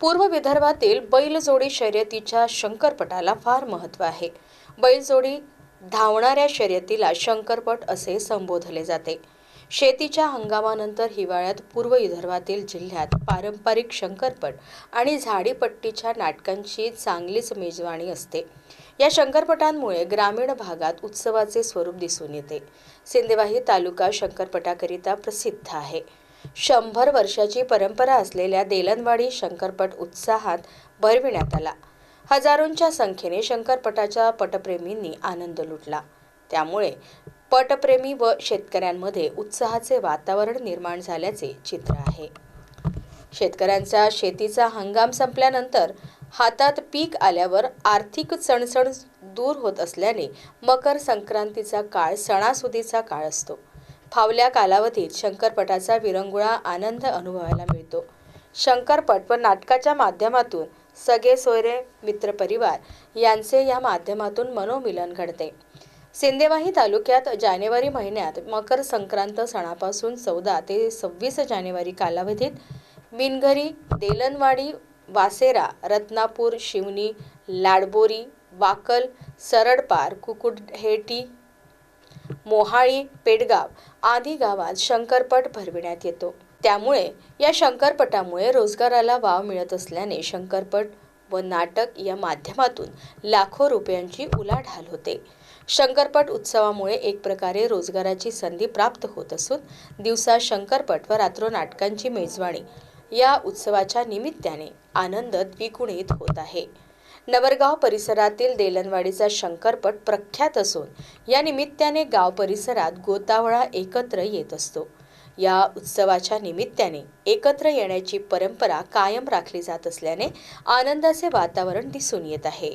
पूर्व विदर्भातील बैलजोडी शर्यतीच्या शंकरपटाला फार महत्त्व आहे. बैलजोडी धावणाऱ्या शर्यतीला शंकरपट असे संबोधले जाते. शेतीच्या हंगामानंतर हिवाळ्यात पूर्व विदर्भातील जिल्ह्यात पारंपरिक शंकरपट आणि झाडीपट्टीच्या नाटकांची चांगलीच मेजवानी असते. या शंकरपटांमुळे ग्रामीण भागात उत्सवाचे स्वरूप दिसून येते. सिंदेवाही तालुका शंकरपटाकरिता प्रसिद्ध आहे. शंभर वर्षाची परंपरा असलेल्या देलनवाडी शंकरपट उत्साहात भरविण्यात आला. हजारोंच्या संख्येने शंकरपटाच्या पटप्रेमींनी आनंद लुटला. त्यामुळे पटप्रेमी व शेतकऱ्यांमध्ये उत्साहाचे वातावरण निर्माण झाल्याचे चित्र आहे. शेतकऱ्यांचा शेतीचा हंगाम संपल्यानंतर हातात पीक आल्यावर आर्थिक चणचण दूर होत असल्याने मकर संक्रांतीचा काळ सणासुदीचा काळ असतो. फावल्या कालावधीत शंकरपटाचा विरंगुळा आनंद अनुभवायला मिळतो. शंकरपट व नाटकाच्या माध्यमातून सगळे सोयरे मित्रपरिवार यांचे या माध्यमातून मनोमिलन घडते. सिंदेवाही तालुक्यात जानेवारी महिन्यात मकर संक्रांत सणापासून चौदा ते सव्वीस जानेवारी कालावधीत मिनघरी देलनवाडी वासेरा रत्नापूर शिवनी लाडबोरी वाकल सरडपार कुकुडहेटी मोहाळी पेडगाव आदी गावात शंकरपट भरविण्यात येतो. त्यामुळे या शंकरपटामुळे रोजगाराला वाव मिळत असल्याने शंकरपट व नाटक या माध्यमातून लाखो रुपयांची उलाढाल होते. शंकरपट उत्सवामुळे एक प्रकारे रोजगाराची संधी प्राप्त होत असून दिवसा शंकरपट व रात्र नाटकांची मेजवानी या उत्सवाच्या निमित्ताने आनंद द्विगुणित होत आहे. नवरगाव परिसरातील देलनवाडीचा शंकरपट प्रख्यात असून या निमित्ताने गाव परिसरात गोतावळा एकत्र येत असतो. या उत्सवाच्या निमित्ताने एकत्र येण्याची परंपरा कायम राखली जात असल्याने आनंदाचे वातावरण दिसून येत आहे.